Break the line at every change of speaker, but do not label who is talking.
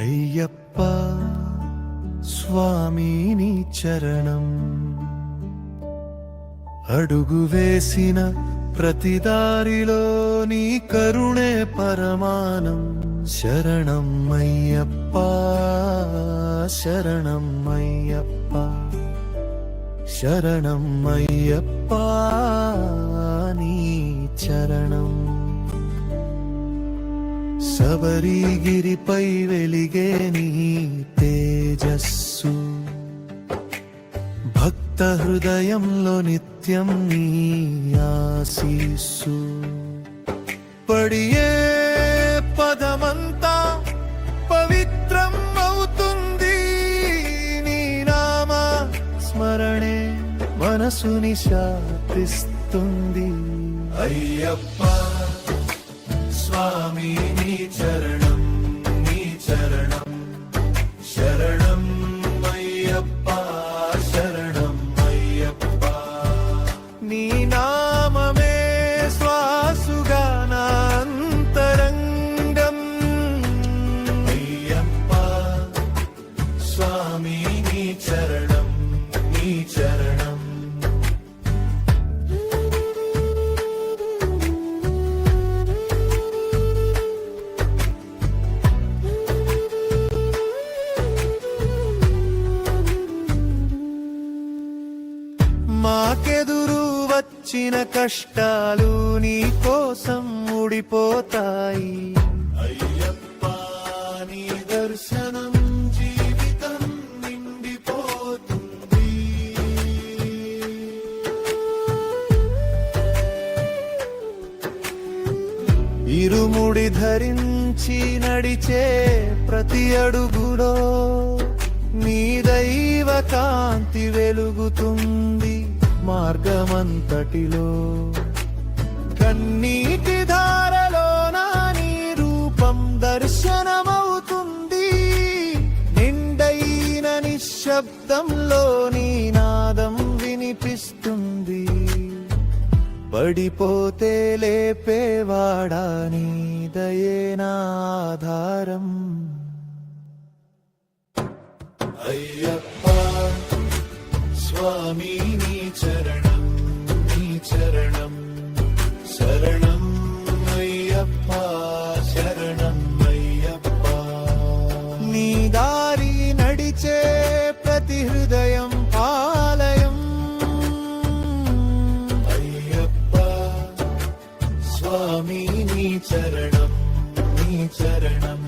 అయ్యప్ప స్వామిని చరణం. అడుగు వేసిన ప్రతి దారిలో నీ కరుణే పరమానం. శరణం అయ్యప్ప శరణం అయ్యప్ప శరణం అయ్యప్ప నీ చరణం. శబరిగిరిపై వెలిగే నీ తేజస్సు. భక్త హృదయంలో నిత్యం నీ ఆశీస్సు. పడియే పదమంతా పవిత్రం అవుతుంది నీ నామ స్మరణే. మనసుని శాంతిస్తుంది అయ్యప్ప స్వామి నీ చరణం నీ చరణం శరణం అయ్యప్ప శరణం అయ్యప్ప నీ నామమే శ్వాసుగా నా అంతరంగం వచ్చిన కష్టాలు నీ కోసం ఊడిపోతాయి. అయ్యప్ప నీ దర్శనం జీవితం నిండిపోతుంది. ఇరుముడి ధరించి నడిచే ప్రతి అడుగులో నీ దైవ కాంతి వెలుగుతుంది. మార్గమంతటిలో. కన్నీటి ధారలో నా నీ రూపం దర్శనమవుతుంది. నిండైన నిశ్శబ్దంలో నీ నాదం వినిపిస్తుంది. పడిపోతే లేపేవాడా నీ దయేనా ఆధారం? అయ్యప్ప స్వామి నీ చరణం నీ చరణం శరణం అయ్యప్ప శరణం అయ్యప్ప నీ దారి నడిచే ప్రతి హృదయం ఆలయం అయ్యప్ప స్వామి నీ చరణం నీ చరణం